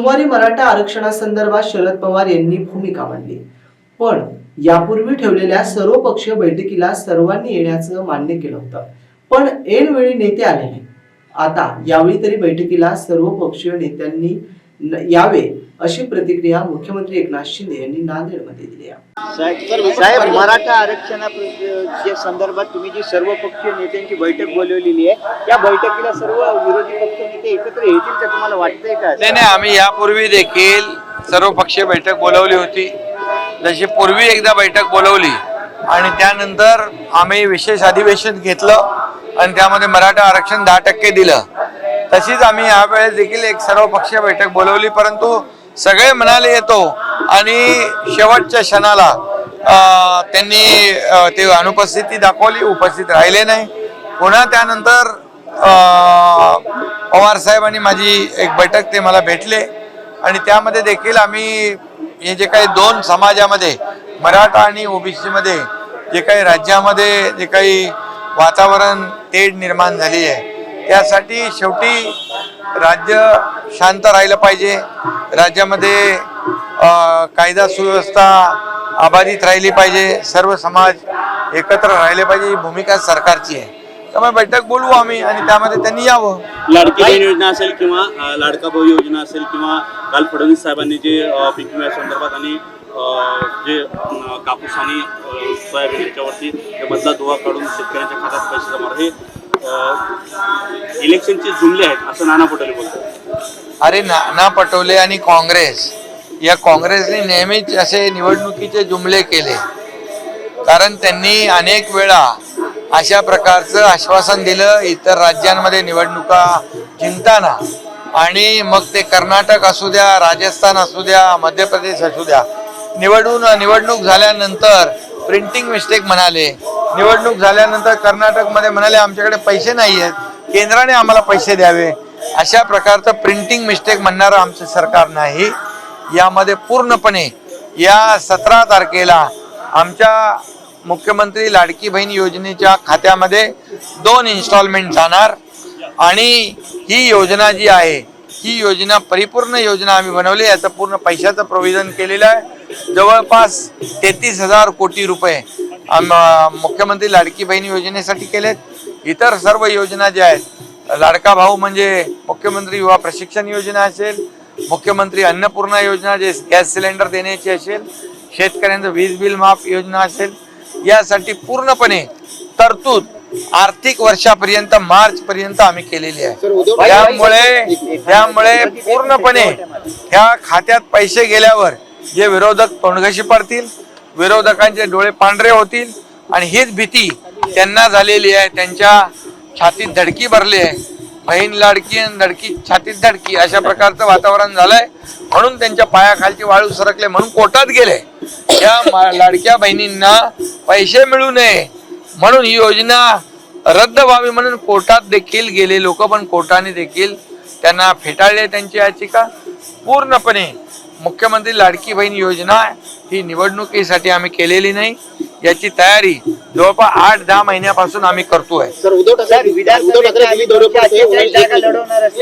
सोमवारी मराठा आरक्षणासंदर्भात शरद पवार यांनी भूमिका मांडली. पण यापूर्वी ठेवलेल्या सर्वपक्षीय बैठकीला सर्वांनी येण्याचं मान्य केलं होतं. पण ऐनवेळी नेते आले नाही आता यावेळी तरी बैठकीला सर्व पक्षीय नेत्यांनी यावे अशी प्रतिक्रिया मुख्यमंत्री एकनाथ शिंदे यांनी नांदेडमध्ये दिली आहे. साहेब साहेब, मराठा आरक्षणाच्या संदर्भात तुम्ही जी सर्व पक्षीय नेत्यांची बैठक बोलवलेली आहे त्या बैठकीला सर्व विरोधी पक्ष नेते एकत्र येतील का तुम्हाला वाटतंय का? नाही नाही आम्ही यापूर्वी देखील सर्व पक्षीय बैठक बोलवली होती. जशी पूर्वी एकदा बैठक बोलवली आणि त्यानंतर आम्ही विशेष अधिवेशन घेतलं आणि त्यामध्ये मराठा आरक्षण दहा टक्के दिलं. तशीच आम्ही यावेळेस देखील एक सर्वपक्षीय बैठक बोलवली परंतु सगळे म्हणाले येतो. आणि शेवटच्या क्षणाला त्यांनी ते अनुपस्थिती दाखवली उपस्थित राहिले नाही. पुन्हा त्यानंतर पवार साहेबांनी माझी एक बैठक ते मला भेटले. आणि त्यामध्ये देखील आम्ही हे जे काही दोन समाजामध्ये मराठा आणि ओबीसीमध्ये जे काही राज्यामध्ये जे काही वातावरण तेढ निर्माण झाली आहे. त्यासाठी शेवटी राज्य शांत राहिलं पाहिजे. राज्यामध्ये कायदा सुव्यवस्था अबाधित राहिली पाहिजे. सर्व समाज एकत्र राहिले पाहिजे. ही भूमिका सरकारची आहे. त्यामुळे बैठक बोलवू आम्ही आणि त्यामध्ये त्यांनी यावं. लाडकी बहीण योजना असेल किंवा लाडका भाऊ योजना असेल किंवा काल फडणवीस साहेबांनी जे पीक विम्या संदर्भात आणि जे कापूस आणि सोयाबीन याच्यावरती जे मधला दुवा काढून शेतकऱ्यांच्या खात्यात पैसे जमा हे इलेक्शनचे जुमले आहेत असं नाना पटोले बोलतात. अरे नाना पटोले आणि काँग्रेस. या काँग्रेसने नेहमीच असे निवडणुकीचे जुमले केले. कारण त्यांनी अनेक वेळा अशा प्रकारचं आश्वासन दिलं इतर राज्यांमध्ये निवडणुका जिंकताना. आणि मग ते कर्नाटक असू द्या राजस्थान असू द्या मध्य प्रदेश असू द्या निवडून निवडणूक झाल्यानंतर प्रिंटिंग मिस्टेक म्हणाले. निवडणूक झाल्यानंतर कर्नाटकमध्ये म्हणाले आमच्याकडे पैसे नाही आहेत केंद्राने आम्हाला पैसे द्यावे. अशा प्रकारचं प्रिंटिंग मिस्टेक म्हणणारं आमचं सरकार नाही. यामध्ये पूर्णपणे या सतरा तारखेला आमच्या मुख्यमंत्री लाडकी बहीण योजनेच्या खात्यामध्ये दोन इन्स्टॉलमेंट जाणार. आणि ही योजना जी आहे ही योजना परिपूर्ण योजना आम्ही बनवली. याचं पूर्ण पैशाचं प्रोव्हिजन केलेलं आहे. जवळपास तेहतीस हजार कोटी रुपये मुख्यमंत्री लाडकी बहीण योजनेसाठी केलेत. इतर सर्व योजना ज्या आहेत लाडका भाऊ म्हणजे मुख्यमंत्री युवा प्रशिक्षण योजना असेल मुख्यमंत्री अन्नपूर्णा योजना जे गॅस सिलेंडर देण्याची असेल शेतकऱ्यांचं वीज बिल माफ योजना असेल यासाठी पूर्णपणे तरतूद आर्थिक वर्षापर्यंत मार्च पर्यंत आम्ही केलेली आहे. त्यामुळे त्यामुळे पूर्णपणे ह्या खात्यात पैसे गेल्यावर जे विरोधक तोंडघशी पडतील विरोधकांचे डोळे पांढरे होतील आणि हीच भीती त्यांना झालेली आहे. त्यांच्या छातीत धडकी भरली आहे. बहीण लाडकी आणि धडकी छातीत धडकी अशा प्रकारचं वातावरण झालंय. म्हणून त्यांच्या पायाखालची वाळू सरकले म्हणून कोर्टात गेले. या मा- लाडक्या बहिणींना पैसे मिळू नये म्हणून ही योजना रद्द व्हावी म्हणून कोर्टात देखील गेले लोक. पण कोर्टाने देखील त्यांना फेटाळले त्यांची याचिका. पूर्णपणे मुख्यमंत्री लाडकी बहीण योजना ही निवडणुकीसाठी आम्ही केलेली नाही. याची तयारी जवळपास आठ दहा महिन्यापासून आम्ही करतोय.